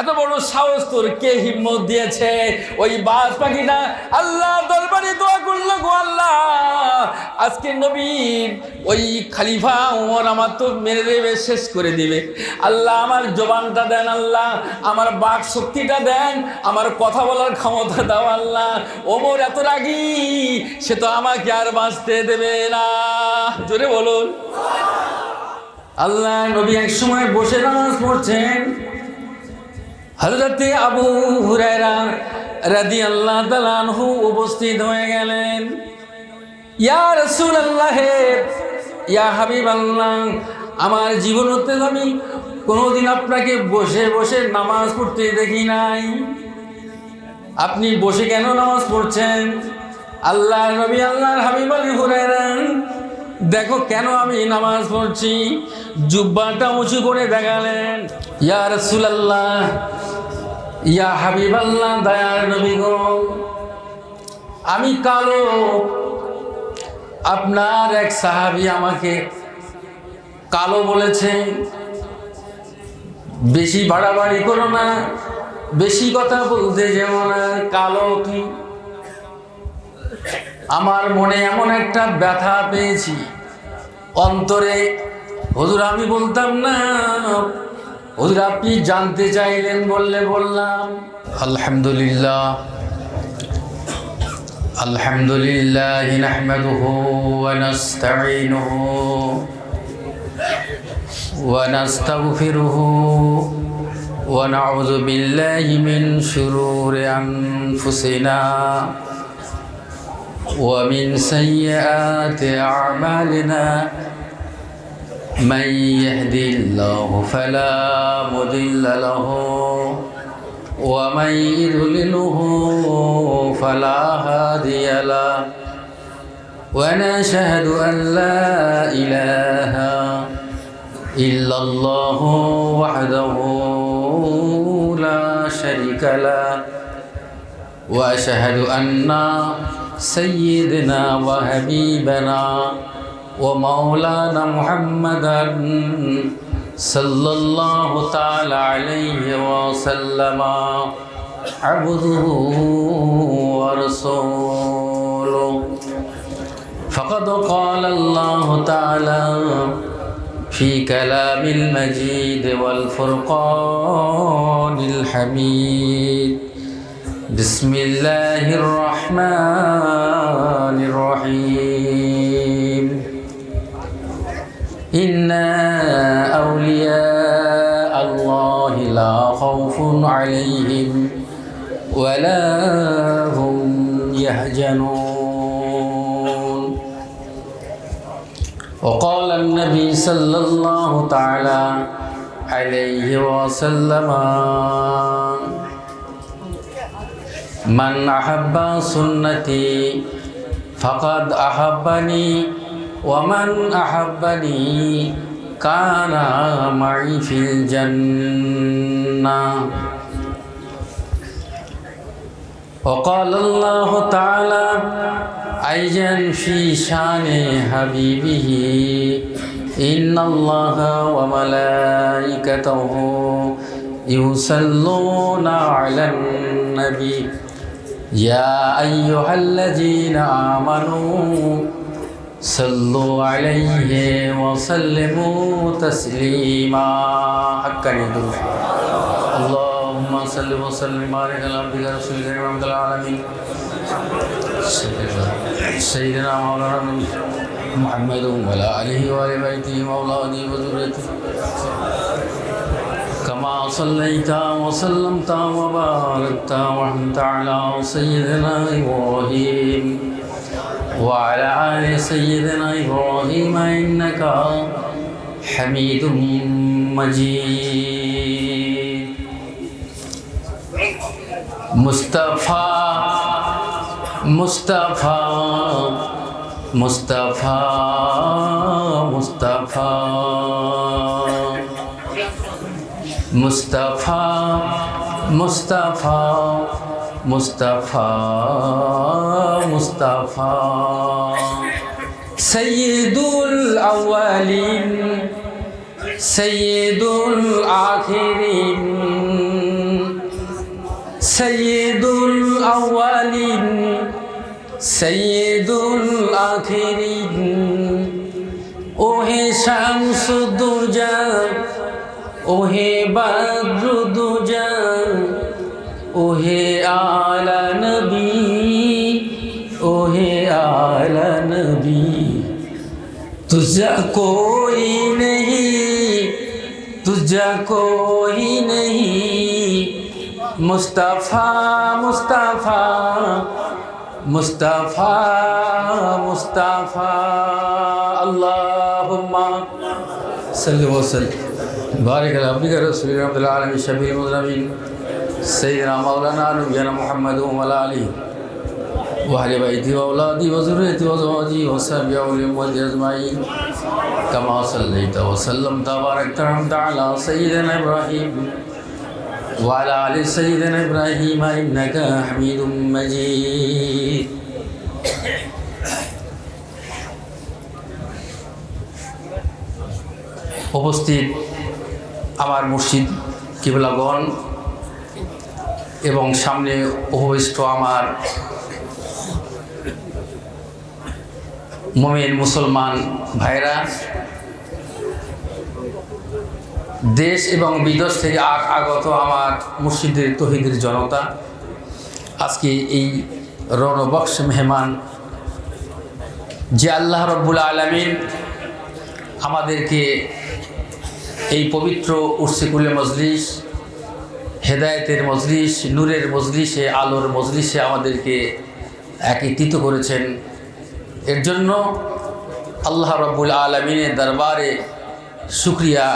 এত বড় সাহস তোর কে হিম্মত দিয়েছে? ওই বাজ পাখিটা আল্লাহ দরবারে দোয়া করল গো আল্লাহ। আজকে নবীর ওই খালিফা ওমর আমার তো মেরে দেবে, শেষ করে দিবে। আল্লাহ আমার জবানটা দেন আল্লাহ, আমার বাক শক্তিটা দেন, আমার কথা বলার ক্ষমতা দাও আল্লাহ। ওমর এত রাগি, সে তো আমাকে আর বাঁচতে দেবে না। জোরে বলুন। আল্লাহ নবী এক সময় বসে নামাজ পড়ছেন। হজরতে আবু হুরায়রা রাদি আল্লাহ তালানহু উপস্থিত হয়ে গেলেন। ইয়া রসুল আল্লাহ ইয়া হাবিব আল্লাহ আমার জীবন হতে আমি কোনোদিন আপনাকে বসে বসে নামাজ পড়তে দেখি নাই। আপনি বসে কেন নামাজ পড়ছেন? আল্লাহ নবী, আল্লাহর হাবিব আলী হুরায়রা, দেখো কেন আমি নামাজ পড়ছি। জুব্বাটা উঁচু করে দেখালেন। ইয়া রসুলাল্লাহ ইয়া হাবিব আল্লাহ দয়ার নবী গো। আমি কালো, আপনার এক সাহাবি আমাকে কালো বলেছে, বেশি বাড়াবাড়ি করো না, বেশি কথা বলতে যেমন কালো কি? আমার মনে এমন একটা ব্যথা পেয়েছি। অন্তরে, হজুর আমি বলতাম না আপনি জানতে চাইলেন বললে বললাম। আলহামদুলিল্লাহ। আলহামদুলিল্লাহ নাহমাদুহু ওয়া নাস্তাঈনুহু ওয়া নাস্তাগফিরুহু ওয়া নাউযু বিল্লাহি মিন শুরুরি من يهدي الله فلا مضل له ومن يضلله فلا هادي له. ونشهد أن لا إله إلا الله وحده لا شريك له وأشهد أن سيدنا وحبيبنا ومولانا محمدا صلى الله تعالى عليه وسلم عبده ورسوله. فقد قال الله تعالى في كلام المجيد والفرقان الحميد بسم الله الرحمن الرحيم. إن أولياء الله لا خوف عليهم ولا هم يحزنون. وقال النبي صلى الله تعالى عليه وسلم من أحب سنتي فقد أحبني ومن أحبني كان معي في الجنة وقال الله تعالى أيضا في شان حبيبه إن الله وملائكته يصلون على النبي يا أيها الذين آمنوا صلوا عليه وسلموا تسليما. حقا يدل اللهم صل وسلم على عبدك رسولك محمد العالمين. سيدنا مولانا محمد وعلى آله وآل بيته وأولاده وذريته. كما صليت وسلمت وباركت وانت على سيدنا إبراهيم. وعلى ال سيدنا ابراهيم انك حميد مجيد مصطفى مصطفى مصطفى مصطفى مصطفى مصطفى মুস্তাফা মুস্তাফা। সৈয়দুল আউয়ালিন সৈয়দুল আখিরিন। সৈয়দুল আউয়ালিন সৈয়দুল আখিরিন। ওহে শামসুদ্দুজা ওহে বাদ্রুদ اوہے آل نبی، اوہے آل نبی۔ تجھا کوئی نہیں، تجھا کوئی نہیں۔ مصطفیٰ مصطفیٰ مصطفیٰ مصطفیٰ۔ اللہم صلی وسلم۔ بارک اللہ عبدی کا رسول رحمت اللہ علیہ شبیر مضرمین سيدنا مولانا نبينا محمد وعلى آله وأهل بيتي وأولادي وذريتي وزواجي وصحبي أولي أجمعين كما صليت وسلمت وباركت وأنعمت على سيدنا إبراهيم وعلى آل سيدنا إبراهيم إنك حميد مجيد উপস্থিত আমার মুর্শিদ কিবলাগণ এবং সামনে উপবিষ্ট আমার মমিন মুসলমান ভাইরা, দেশ এবং বিদেশ থেকে আগ- আগত আমার মুর্শিদের তহিদের জনতা, আজকে এই রণবক্স মেহমান, যে আল্লাহ রব্বুল আলমিন আমাদেরকে এই পবিত্র উর্সিকুলে মজলিস হেদায়েতের মজলিস, নূরের মজলিসে, আলোর মজলিসে আমাদেরকে একত্রিত করেছেন। এর জন্য আল্লাহ রব্বুল আলমিনের দরবারে শুক্রিয়া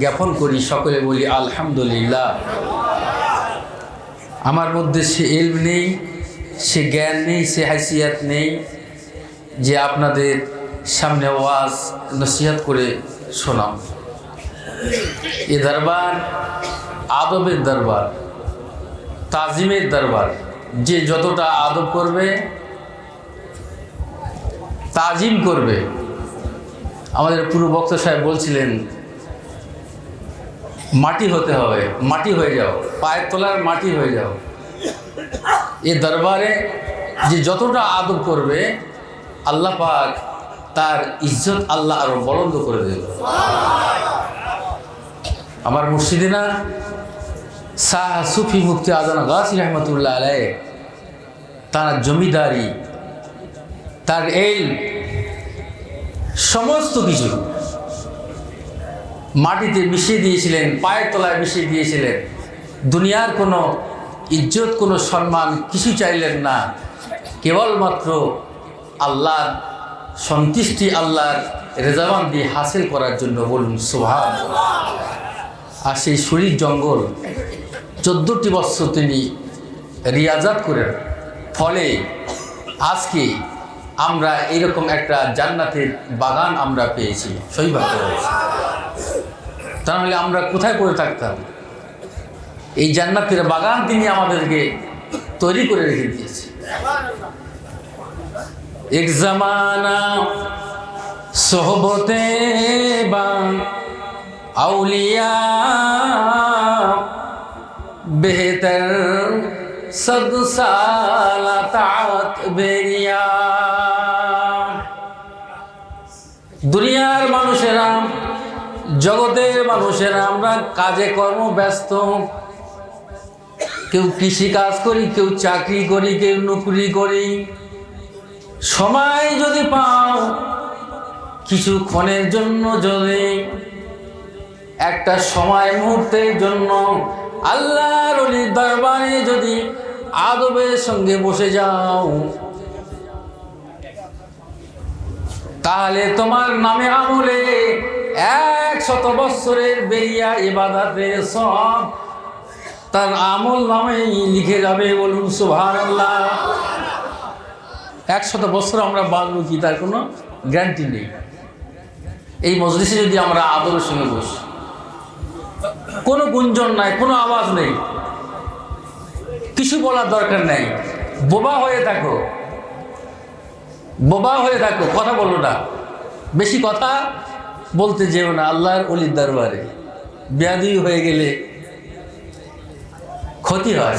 জ্ঞাপন করি সকলে বলি, আলহামদুলিল্লাহ। আমার মধ্যে সে এলম নেই, সে জ্ঞান নেই, সে হাইসিয়াত নেই, যে আপনাদের সামনে ওয়াজ, নসিহাত করে শোনাম। এ দরবার, আদবের দরবার, তাজিমের দরবার, যে যতটা আদব করবে, তাজিম করবে। আমাদের পূর্ব বক্তা সাহেব বলছিলেন, মাটি হতে হবে, মাটি হয়ে যাও, পায়ের তলার মাটি হয়ে যাও। এ দরবারে যে যতটা আদব করবে, আল্লাহ পাক তার ইজ্জত আল্লাহ আরও বলন্দ করে দেবে আমার মুর্শিদিনা শাহ সুফি মুফতি আদান গাছি রহমতুল্লাহ আলাই তার জমিদারি, তার এই সমস্ত কিছু মাটিতে মিশিয়ে দিয়েছিলেন, পায়ের তলায় মিশিয়ে দিয়েছিলেন। দুনিয়ার কোনো ইজ্জত, কোনো সম্মান কিছু চাইলেন না। কেবলমাত্র আল্লাহর সন্তুষ্টি, আল্লাহর রেজাবান দিয়ে হাসিল করার জন্য বলুন সোহান আর সেই শরীর জঙ্গল চোদ্দোটি বৎসর তিনি রিয়াজাত করেন। ফলে আজকে আমরা এরকম একটা জান্নাতের বাগান আমরা পেয়েছি সৌভাগ্য হয়েছে তাহলে আমরা কোথায় করে থাকতাম? এই জান্নাতের বাগান তিনি আমাদেরকে তৈরি করে রেখে দিয়েছে। এক জামানা সোহবতে বা আউলিয়া বেরিয়া। দুনিয়ার মানুষেরা, জগতের মানুষেরা, আমরা কাজে কর্ম ব্যস্ত। কেউ কৃষি কাজ করি, কেউ চাকরি করি, কেউ নৌকরি করি। সময় যদি পাও কিছুক্ষণের জন্য যদি একটা সময় মুহূর্তের জন্য আল্লাহর দরবারে যদি আদবের সঙ্গে বসে যাও, তাহলে তোমার নামে আমলে এক শত বৎসরের বেরিয়া ইবাদাতের সব তার আমল নামে লিখে যাবে বলুন সুভান আল্লাহ একশত বছর আমরা বাঁচবো কি তার কোনো গ্যারান্টি নেই। এই মজলিসে যদি আমরা আদরের সঙ্গে বসি কোনো গুঞ্জন নাই, কোনো আওয়াজ নেই। কিছু বলার দরকার নেই। বোবা হয়ে থাকো। বোবা হয়ে থাকো, কথা বলো না। বেশি কথা বলতে যেও না, আল্লাহর অলির দরবারে। ব্যাধি হয়ে গেলে ক্ষতি হয়।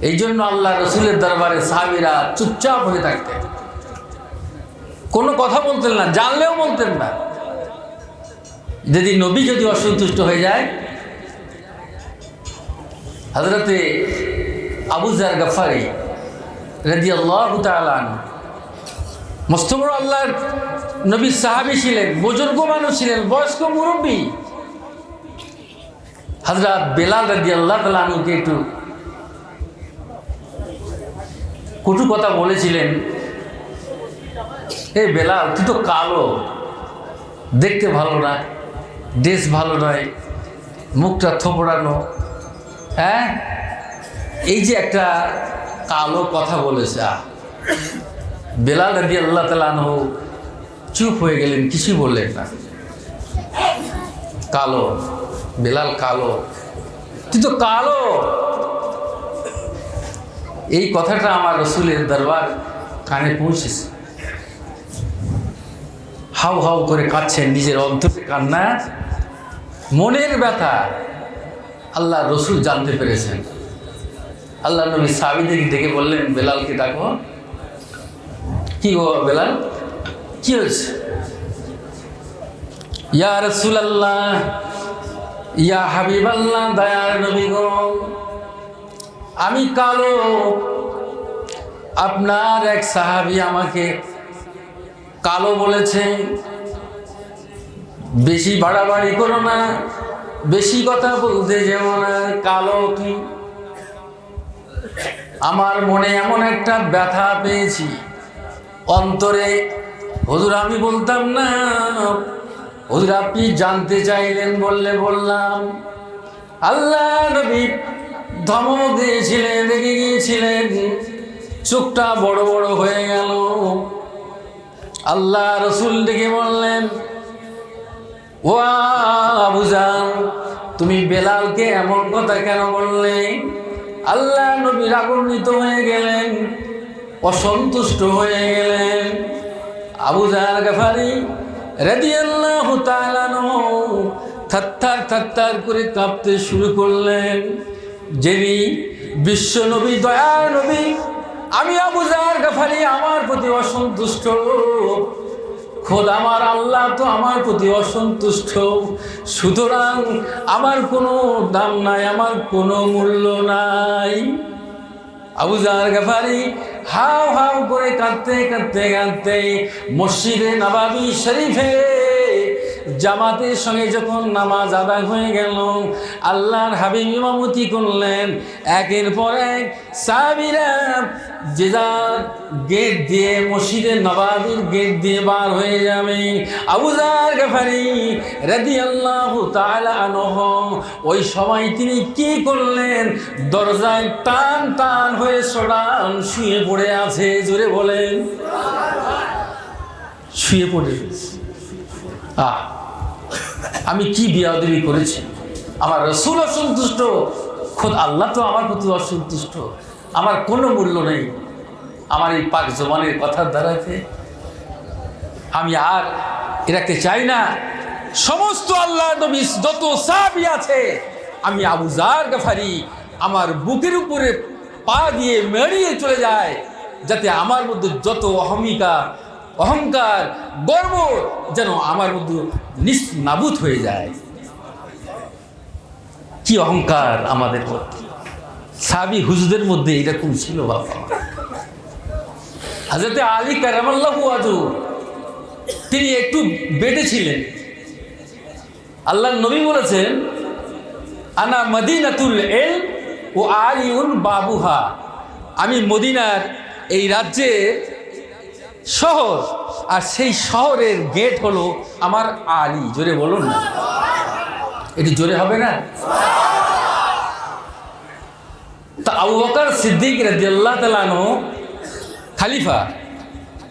এই জন্য আল্লাহ রসুলের দরবারে সাহাবিরা চুপচাপ হয়ে থাকতেন। কোনো কথা বলতেন না, জানলেও বলতেন না। যদি নবী যদি অসন্তুষ্ট হয়ে যায় হজরতে আবুজার গফারি রেদি আল্লাহ তালান মস্ত বড় আল্লাহর নবী সাহাবি ছিলেন, বুজুর্গ মানুষ ছিলেন, বয়স্ক মুরব্বী। হজরত বেলাল রাজি আল্লাহ তালুকে একটু কটু কথা বলেছিলেন, এ বেলাল, তুই তো কালো, দেখতে ভালো না। ড্রেস ভালো নয়, মুখটা থোপড়ানো হ্যাঁ? এই যে একটা কালো কথা বলেছে বেলাল রাজি আল্লাহ তালানহ চুপ হয়ে গেলেন, কিছুই বললেন না। কালো, বেলাল কালো। তুই তো কালো। এই কথাটা আমার রসুলের দরবার কানে পৌঁছেছে। হাউ হাউ করে কাঁদছেন, নিজের অন্তরে কান্না। মনের ব্যথা। আল্লাহ রসুল জানতে পেরেছেন। আল্লাহ নবী সাবিদেরকে ডেকে বললেন, বেলালকে ডাকো। কি গো বেলাল? কি হয়েছে? ইয়া রসুল আল্লাহ ইয়া হাবিব আল্লাহ দয়ার নবী গো। আমি কালো। আপনার এক সাহাবি আমাকে কালো বলেছে। বেশি বাড়াবাড়ি করো না। বেশি কথা বলতে যেও না, কালো কি? আমার মনে এমন একটা ব্যথা পেয়েছি। অন্তরে, হজুর, আমি বলতাম না। হুজুর, আপনি জানতে চাইলেন বললে বললাম। আল্লাহ নবী ধমক দিয়েছিলেন, রেগে গিয়েছিলেন। চোখটা বড় বড় হয়ে গেল। আল্লাহ রসুল ডেকে বললেন ও আবুজান তুমি বেলালকে এমন কথা কেন বললে? আল্লাহ নবী রাগান্বিত হয়ে গেলেন, অসন্তুষ্ট হয়ে গেলেন। আবুজার গাফারি রেদি আল্লাহ থাত্তার থাত্তার করে কাঁপতে শুরু করলেন। যিনি বিশ্ব নবী দয়ার নবী, আমি আবুজার গাফারি আমার প্রতি অসন্তুষ্ট। খোদ আমার আল্লাহ তো আমার প্রতি অসন্তুষ্ট। সুতরাং আমার কোনো দাম নাই, আমার কোনো মূল্য নাই। আবুজার গাফারি হাও হাও করে কাঁদতে কাঁদতে কাঁদতে মসজিদে নবাবি শরীফে জামাতের সঙ্গে যখন নামাজ আদায় হয়ে গেল, আল্লাহর হাবিব ইমামতি করলেন। একের পর এক সাবিরা যে যার গেট দিয়ে মসজিদের নবাবির গেট দিয়ে বার হয়ে যাবে। আবুজার গাফারি রাদি আল্লাহ আনহ, ওই সময় তিনি কি করলেন? দরজায় টান টান হয়ে সরান শুয়ে পড়ে আছে, জোরে বলেন। শুয়ে পড়ে। আহ। আমি কি বিয়াদবি করেছি? আমার রসুল অসন্তুষ্ট? খোদ আল্লাহ তো আমার প্রতি অসন্তুষ্ট। আমার কোনো মূল্য নেই। আমার এই পাক জবানের কথার দ্বারাতে আমি আর এরাকে চাই না। সমস্ত আল্লাহ যত সাবি আছে, আমি আবু জার গাফারি আমার বুকের উপরে পা দিয়ে মেরিয়ে চলে যায়, যাতে আমার মধ্যে যত অহমিকা অহংকার, গর্ব যেন আমার মধ্যে নিস নাবুদ হয়ে যায়। কি অহংকার আমাদের মধ্যে? সাবি হুজুদের মধ্যে এরকম ছিল বাবা। হাজরতে আলী কারামাল্লাহু আজু, তিনি একটু বেটে ছিলেন। আল্লাহ নবী বলেছেন, আনা মদিনাতুল এল ও আলিউন বাবুহা। আমি মদিনার এই রাজ্যে শহর। আর সেই শহরের গেট হলো আমার আলী। জোরে বলুন না। এটি জোরে হবে না? তা আবু বকর সিদ্দিক রাজিয়াল্লাহ তালানো খালিফা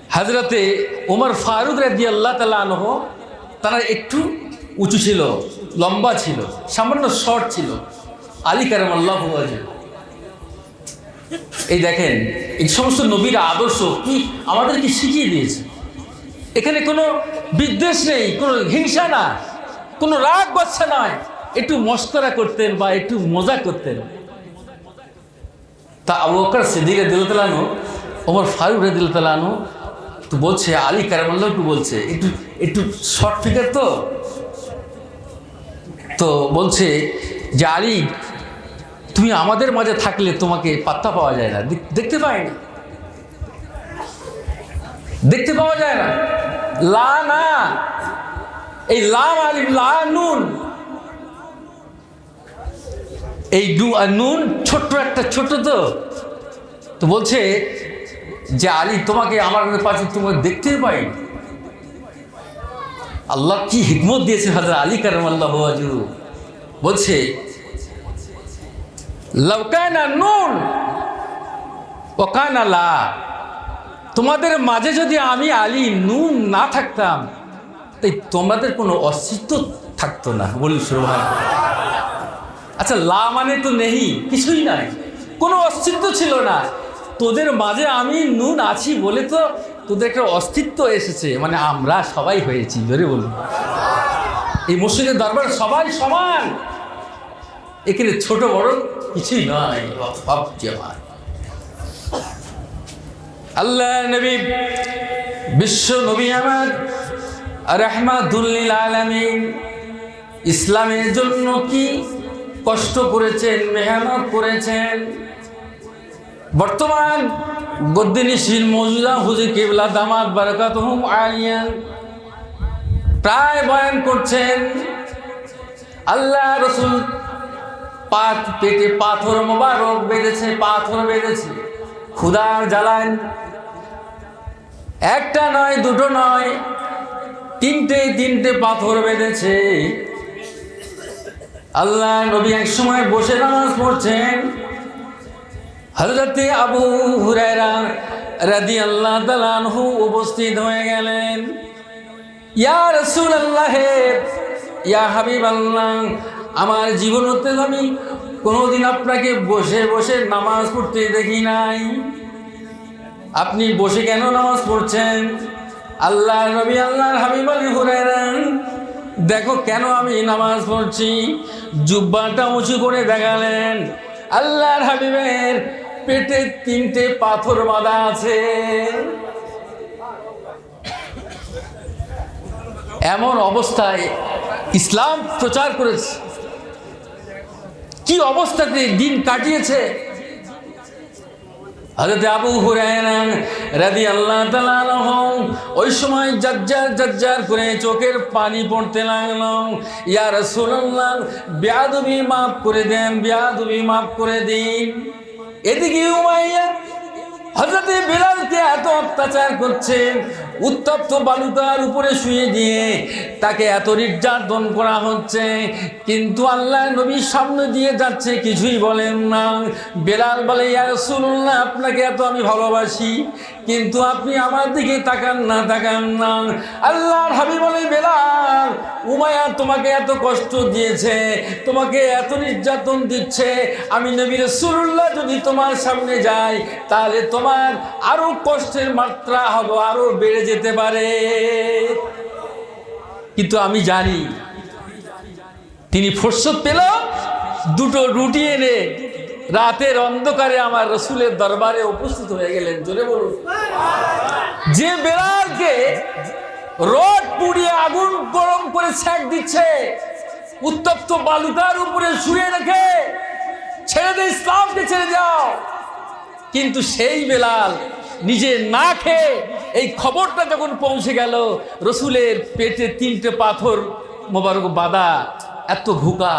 হাজরতে ওমর ফারুক রাজি আল্লাহ তালানহ তারা একটু উঁচু ছিল, লম্বা ছিল, সামান্য শর্ট ছিল। আলী কারাম আল্লাহ এই দেখেন, এই সমস্ত নবীর আদর্শ কি আমাদেরকে শিখিয়ে দিয়েছে? এখানে কোনো বিদ্বেষ নেই, কোনো হিংসা না কোনো রাগ বাচ্চা নয় একটু মস্করা করতেন বা একটু মজা করতেন। তা আবু বকর সিদ্দিকে দিল তালানো ওমর ফারুক রে দিল তালানো তো বলছে, আলী কারামাল্লাহ একটু বলছে, একটু একটু শর্ট ফিগার তো? তো বলছে যে, আলী তুমি আমাদের মাঝে থাকলে তোমাকে পাত্তা পাওয়া যায় না। দেখ- দেখতে পাই না দেখতে পাওয়া যায় না। লা না। এই লাম আলিম লা নুন। এই নুন ছোট্ট একটা, ছোট্ট তো। তো বলছে যে আলী, তোমাকে আমার পাশে তোমাকে দেখতে পাই আল্লাহ কি হিকমত দিয়েছে হাজার আলী কারম আল্লাহ বলছে নুন লা। তোমাদের মাঝে যদি আমি আলী নুন না থাকতাম, তাই তোমাদের কোনো অস্তিত্ব থাকতো না। বলি সুরভান। আচ্ছা লা মানে তো নেই কিছুই নাই। কোনো অস্তিত্ব ছিল না। তোদের মাঝে আমি নুন আছি বলে তো তোদের একটা অস্তিত্ব এসেছে। মানে আমরা সবাই হয়েছি, জোরে বলুন। এই মসজিদের দরবার সবাই সমান। এখানে ছোট বড় কিছুই নয়। সব জমান আল্লাহ নবী বিশ্ব নবী আমার রহমাতুল্লিল আলামিন ইসলামের জন্য কি কষ্ট করেছেন, মেহনত করেছেন? বর্তমান গদ্দিনিশীল মজুদা হুজুর কেবলা দামাত বারাকাত হুম আলিয়ান প্রায় বয়ান করছেন, আল্লাহ রসুল পাত পেটে পাথর মোবারক বেঁধেছে, পাথর বেঁধেছে। ক্ষুদার জ্বালান একটা নয়, দুটো নয়, তিনটে তিনটে পাথর বেঁধেছে। আল্লাহ নবী এক সময় বসে নামাজ পড়ছেন। হজরতে আবু হুরায়রা রাদি আল্লাহ তালানহু উপস্থিত হয়ে গেলেন। ইয়া রসুল আল্লাহ ইয়া হাবিব আল্লাহ আমার জীবন হতে আমি কোনোদিন আপনাকে বসে বসে নামাজ পড়তে দেখি নাই। আপনি বসে কেন নামাজ পড়ছেন? আল্লাহ নবী, আল্লাহর হাবিব আলী হুরায়রা, দেখো কেন আমি নামাজ পড়ছি? জুব্বাটা উঁচু করে দেখালেন। আল্লাহর হাবিবের পেটে তিনটে পাথর বাঁধা আছে। এমন অবস্থায় ইসলাম প্রচার করেছে। কি অবস্থাতে দিন কাটিয়েছে? হজরত আবু হুরায়রা রাদি আল্লাহ তালাহ ওই সময় জজ্জার জজ্জার করে চোখের পানি পড়তে লাগল। ইয়া রসুল্লাহ ব্যাদবি মাফ করে দেন, ব্যাদবি মাফ করে দিন। এদিকে উমাইয়া হজরতে বেলালকে এত অত্যাচার করছেন উত্তপ্ত বালুকার উপরে শুয়ে দিয়ে তাকে এত নির্যাতন করা হচ্ছে। কিন্তু আল্লাহ নবীর সামনে দিয়ে যাচ্ছে, কিছুই বলেন না। বেলাল বলে ইয়ারসুল্লাহ আপনাকে এত আমি ভালোবাসি। কিন্তু আপনি আমার দিকে তাকান না তাকান না। আল্লাহর হাবি বলে বেলাল উমায়া তোমাকে এত কষ্ট দিয়েছে, তোমাকে এত নির্যাতন দিচ্ছে। আমি নবী রসুল্লাহ যদি তোমার সামনে যাই, তাহলে তোমার আরও কষ্টের মাত্রা হবে, আরও বেড়ে যেতে পারে। কিন্তু আমি জানি, তিনি ফুরসত পেল, দুটো রুটি এনে রাতের অন্ধকারে আমার রসুলের দরবারে উপস্থিত হয়ে গেলেন, জোরে বলুন। যে বেড়ালকে রড পুড়িয়ে আগুন গরম করে ছ্যাক দিচ্ছে, উত্তপ্ত বালুকার উপরে শুয়ে রেখে ছেড়ে দে ইসলামকে ছেড়ে দাও। কিন্তু সেই বেলাল নিজে না খেয়ে এই খবরটা যখন পৌঁছে গেল, রসুলের পেটে তিনটে পাথর মোবারক বাদা এত ভুকা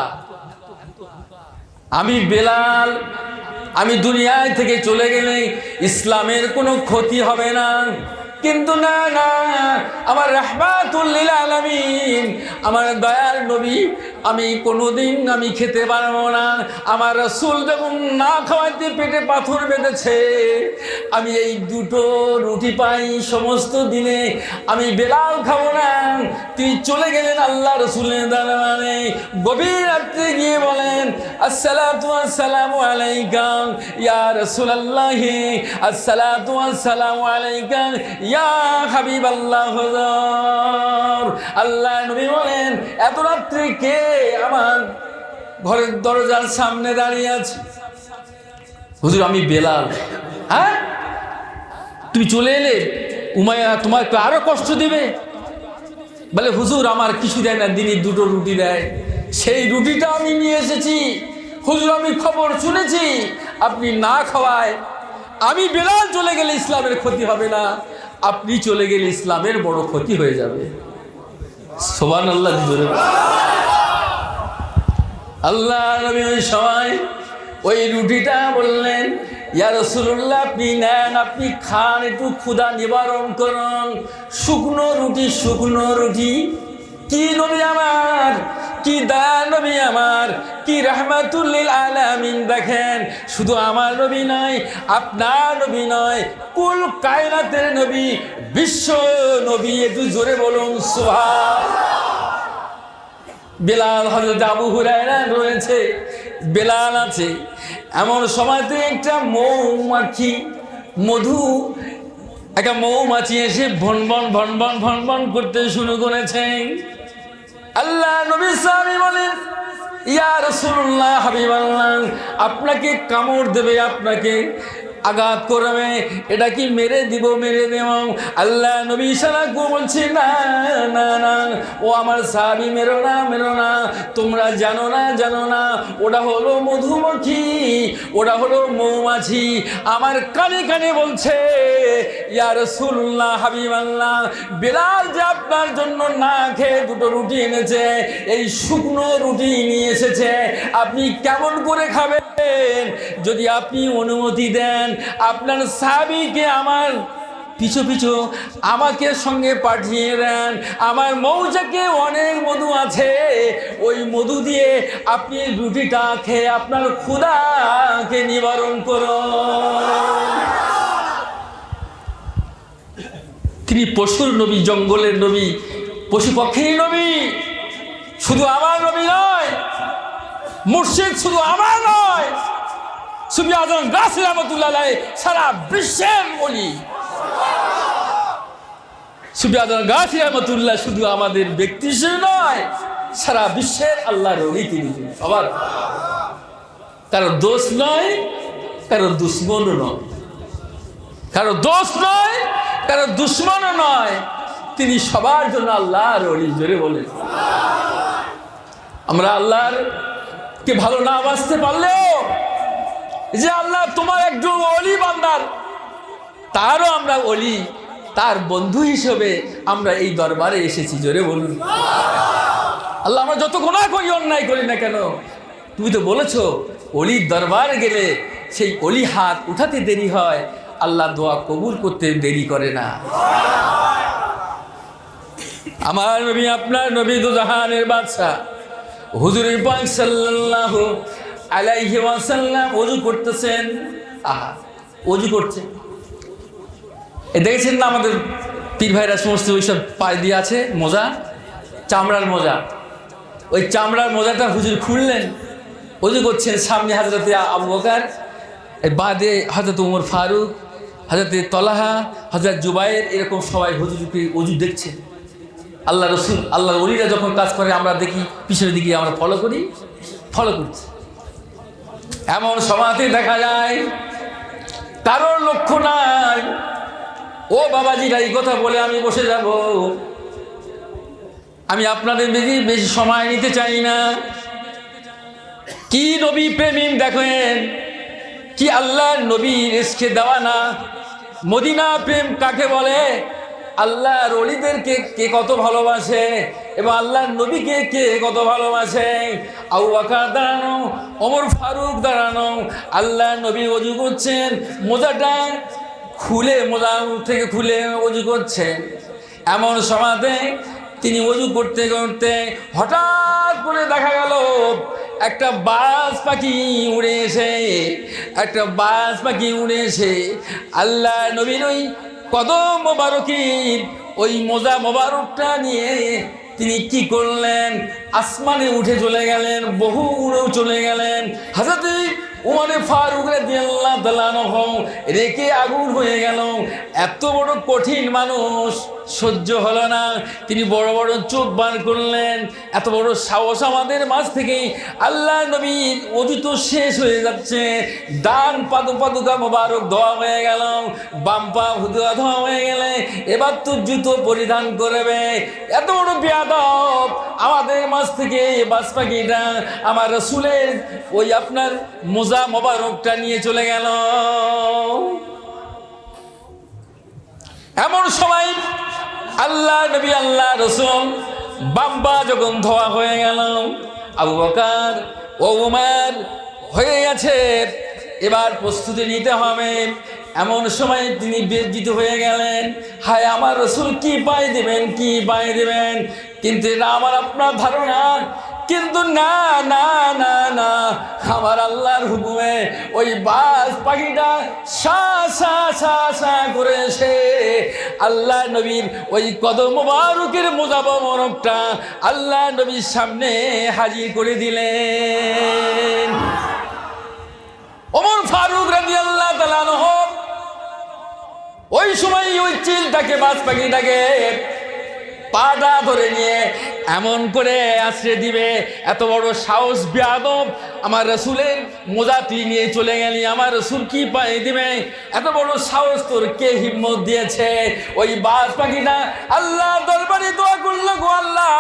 আমি বেলাল, আমি দুনিয়ায় থেকে চলে গেলে ইসলামের কোনো ক্ষতি হবে না। কিন্তু না না, আমার রহমাতুল্লিল আলমিন, আমার দয়াল নবী আমি কোনোদিন আমি খেতে পারব না। আমার রসুল যখন না খাওয়াইতে পেটে পাথর বেঁধেছে, আমি এই দুটো রুটি পাই সমস্ত দিনে। আমি বেলাল খাব না তিনি চলে গেলেন আল্লাহ রসুলের দরবারে। গভীর রাত্রে গিয়ে বলেন, আসসালাতু আসসালামু আলাইকা, ইয়া রাসূলুল্লাহ। আসসালাতু আসসালামু আলাইকা, ইয়া হাবিবাল্লাহ হুজুর। আল্লাহ নবী বলেন, এত রাত্রে কে আমার ঘরের দরজার সামনে দাঁড়িয়ে আছে। হুজুর, আমি বেলাল। হ্যাঁ? তুমি চলে এলে উমায়া একটু আরও কষ্ট দিবে। বলে, হুজুর, আমার কিছু দেয় না দিনই দুটো রুটি দেয়। সেই রুটিটা আমি নিয়ে এসেছি। হুজুর, আমি খবর শুনেছি, আপনি না খাওয়ায় আমি বেলাল চলে গেলে ইসলামের ক্ষতি হবে না, আপনি চলে গেলে ইসলামের বড় ক্ষতি হয়ে যাবে। সোবান আল্লাহ। আল্লাহ নবী ওই ওই রুটিটা বললেন, ইয়া রসুল্লাহ আপনি নেন, আপনি খান, একটু ক্ষুধা নিবারণ করুন। শুকনো রুটি শুকনো রুটি। কি নবী আমার? কি দয়া নবী আমার? কি রহমাতুল্লিল আলামিন? দেখেন, শুধু আমার নবী নয়, আপনার নবী নয়, কুল কায়নাতের নবী, বিশ্ব নবী, একটু জোরে বলুন সুভাষ বেলাল হজরত আবু হুরায়রা রয়েছে। বেলাল আছে। এমন সময়তে একটা মৌমাছি, মধু, একটা মৌমাছি এসে ভন ভন ভন ভন ভন ভন করতে শুরু করেছে। আল্লাহ নবী সাহাবী বলেন, ইয়া রাসূলুল্লাহ হাবিবাল্লাহ, আপনাকে কামড় দেবে আপনাকে। আঘাত করবে। এটা কি মেরে দিব, মেরে দেব? আল্লাহ নবী করে বলছে, না না না। ও আমার সাহাবি, মেরো না মেরো না। তোমরা জানো না জানো না। ওটা হলো মধুমক্ষী ওটা হলো মৌমাছি। আমার কানে কানে বলছে, ইয়া রাসূলুল্লাহ, হাবিবাল্লাহ, বেলাল যে আপনার জন্য না খেয়ে দুটো রুটি এনেছে, এই শুকনো রুটি নিয়ে এসেছে, আপনি কেমন করে খাবেন? যদি আপনি অনুমতি দেন আপনার সাবিকে আমার পিছু পিছু আমাকে সঙ্গে পাঠিয়ে দেন। আমার মৌজাকে অনেক মধু আছে। ওই মধু দিয়ে আপনি রুটিটা খেয়ে আপনার ক্ষুদাকে নিবারণ করুন। তিনি পশুর নবী, জঙ্গলের নবী, পশু পক্ষীর নবী। শুধু আমার নবী নয়, মুর্শিদ শুধু আমার নয়। আজম গাছ রহমতুল্লাহ সারা বিশ্বের বলি সুবি আজম গাছ রহমতুল্লাহ শুধু আমাদের ব্যক্তি হিসেবে নয়, সারা বিশ্বের আল্লাহর রবি তিনি সবার। কারও দোষ নয় কারও দুশ্মনও নয়। কারও দোষ নয় কারও দুশ্মনও নয়। তিনি সবার জন্য আল্লাহর অলি জোরে বলেন। আমরা আল্লাহর কে ভালো না বাঁচতে পারলেও যে আল্লাহ তোমার একজন অলি বান্দার। তারও আমরা অলি, তার বন্ধু হিসেবে আমরা এই দরবারে এসেছি, জোরে বলুন। আল্লাহ, আমরা যত গোনা করি, অন্যায় করি না কেন? তুমি তো বলেছ, অলির দরবারে গেলে সেই অলি হাত উঠাতে দেরি হয়, আল্লাহ দোয়া কবুল করতে দেরি করে না। আমার নবী, আপনার নবী দুজাহানের বাদশাহ হুজুরের পাক সাল্লাল্লাহু আলাইহি ওয়াসাল্লাম ওযু করতেছেন। আহা করছে। এ দেখেছেন না আমাদের পীর ভাইরা সমস্ত ওইসব পায়ে দিয়ে আছে? মোজা? চামড়ার মোজা। ওই চামড়ার মোজাটা হুজুর খুললেন। অজু করছেন সামনে হাজরতে আবু বকার বাদে হজরত উমর ফারুক, হজরতে তলাহা, হজরত জুবাইর, এরকম সবাই হুজুরকে অজু দেখছেন। আল্লাহ রসুল আল্লাহ অলিরা যখন কাজ করে, আমরা দেখি, পিছনের দিকে আমরা ফলো করি ফলো করছি। এমন সমাধি দেখা যায়। কারোর লক্ষ্য নাই। ও বাবাজিরা এই কথা বলে আমি বসে যাব। আমি আপনাদের বেশি বেশি সময় নিতে চাই না। কি নবী প্রেমিক দেখেন? কি আল্লাহ নবীর এসকে দেওয়া না? মদিনা প্রেম কাকে বলে? আল্লাহর অলিদেরকে কে কত ভালোবাসে এবং আল্লাহর নবীকে কে কত ভালোবাসে? আউ আকার দাঁড়ানো অমর ফারুক দাঁড়ানো আল্লাহ নবী অজু করছেন, মোজাটা খুলে, মোজা থেকে খুলে অজু করছেন। এমন সমাধে তিনি অজু করতে করতে হঠাৎ করে দেখা গেল, একটা বাস পাখি উড়ে এসে, একটা বাস পাখি উড়ে এসে আল্লাহ নবীর ওই কদম মোবারকির ওই মোজা মোবারকটা নিয়ে তিনি কি করলেন? আসমানে উঠে চলে গেলেন, বহু উড়েও চলে গেলেন। হাজরত উমারে ফারুক রাদিয়াল্লাহু আনহু রেখে আগুন হয়ে গেল। এত বড় কঠিন মানুষ, সহ্য হলো না। তিনি বড় বড় চোখ বার করলেন। এত বড় সাহস আমাদের মাঝ থেকে। আল্লাহ নবীর অজু তো শেষ হয়ে যাচ্ছে। দান পাদু পাদুকা মোবারক ধোয়া হয়ে গেল। বাম পা হুদুয়া ধোয়া হয়ে গেলে। এবার তো জুতো পরিধান করবে। এত বড় বিয়াদব আমাদের মাঝ থেকে এই বাস পাখিটা আমার রসুলের ওই আপনার মোজা মোবারকটা নিয়ে চলে গেল। এমন সময় আল্লাহ, নবী আল্লাহ, রসুল বাম্বা যখন ধোয়া হয়ে গেল, আবু বকার ও উমার হয়ে গেছে। এবার প্রস্তুতি নিতে হবে। এমন সময় তিনি বেজ্জিত হয়ে গেলেন। হায়, আমার রসুল কি পায়ে দেবেন, কি পায়ে দেবেন? কিন্তু এটা আমার আপনার ধারণা। কিন্তু না না না না। আমার আল্লাহর হুকুমে ওই বাস পাখিটা সা সা সা সা করে এসে আল্লাহ নবীর ওই কদম মোবারকের মোজাব মরকটা আল্লাহ নবীর সামনে হাজির করে দিলেন। ওমর ফারুক রাজি আল্লাহ তালানহ ওই সময় ওই চিলটাকে বাস পাখিটাকে পাটা ধরে নিয়ে এমন করে আশ্রয় দিবে, এত বড় সাহস বিয়াদব। আমার রসুলের মোজা তুই নিয়ে চলে গেলি, আমার রসুল কি পাই দিবে? এত বড় সাহস তোর কে হিম্মত দিয়েছে? ওই বাস পাখিটা আল্লাহ দরবারে দোয়া করল গো আল্লাহ।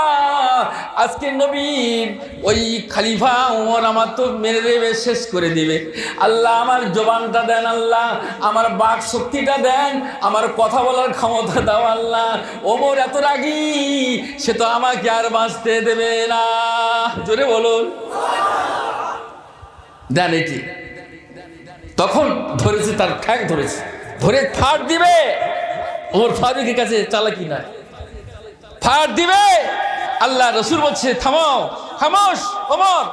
আজকে নবীর ওই খালিফা ওমর আমার তো মেরে দেবে, শেষ করে দিবে। আল্লাহ আমার জবানটা দেন আল্লাহ, আমার বাক শক্তিটা দেন, আমার কথা বলার ক্ষমতা দাও আল্লাহ। ওমর এত রাগি, সে তো আমাকে আর বাঁচতে দেবে না। জোরে বলুন। দেন এটি তখন ধরেছে, তার ঠ্যাক ধরেছে। ধরে ফাট দিবে। ওমর ফারুকের কাছে চালাকি নাই। ফাট দিবে। আল্লাহ রসুল বলছে, থামাও। খামোশ, ওমর।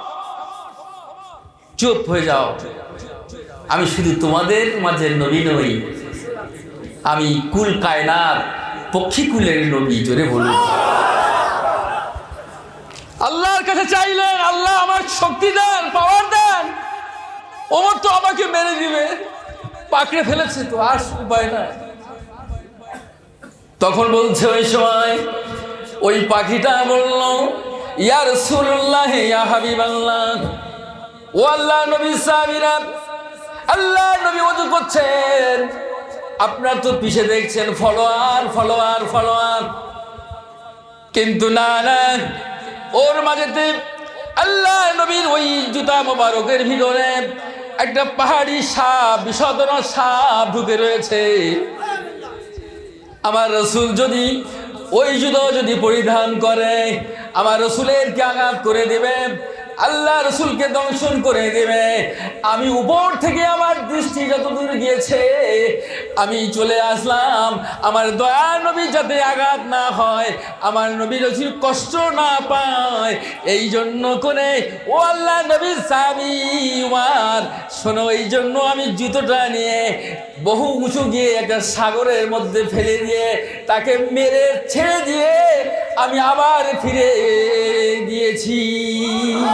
চুপ হয়ে যাও। আমি শুধু তোমাদের মাঝে নবী নই। আমি কুল কায়নার পক্ষী কুলের নবী, জোরে বলুন। আল্লাহর কাছে চাইলেন, আল্লাহ আমার শক্তি দেন পাওয়ার দেন। ওমর তো আমাকে মেরে দিবে, পাকড়ে ফেলেছে তো, আর উপায় নাই। তখন বলছে ওই সময়, ওই পাখিটা বলল, ইয়া রাসূলুল্লাহ, ইয়া হাবিবাল্লাহ। ও আল্লাহ নবী সাহাবীরা আল্লাহ নবী ওযু করছেন। আপনার তো পিছে দেখছেন ফলোয়ার ফলোয়ার ফলোয়ার কিন্তু না না ওর মাঝেতে আল্লাহ নবীর ওই জুতা মোবারকের ভিতরে একটা পাহাড়ি সাপ বিষদন সাপ ঢুকে রয়েছে। আমার রসুল যদি ওই জুতো যদি পরিধান করে, আমার রসুলের কে আঘাত করে দেবে আল্লাহ রসুলকে দংশন করে দেবে। আমি উপর থেকে আমার দৃষ্টি যতদূর গিয়েছে, আমি চলে আসলাম। আমার দয়া নবী যাতে আঘাত না হয়, আমার নবী রসুল কষ্ট না পায়। এই জন্য করে, ও আল্লাহ নবী সাবি উমার, শোনো, এই জন্য আমি জুতোটা নিয়ে বহু উঁচু গিয়ে একটা সাগরের মধ্যে ফেলে দিয়ে তাকে মেরে ছেড়ে দিয়ে আমি আবার ফিরে দিয়েছি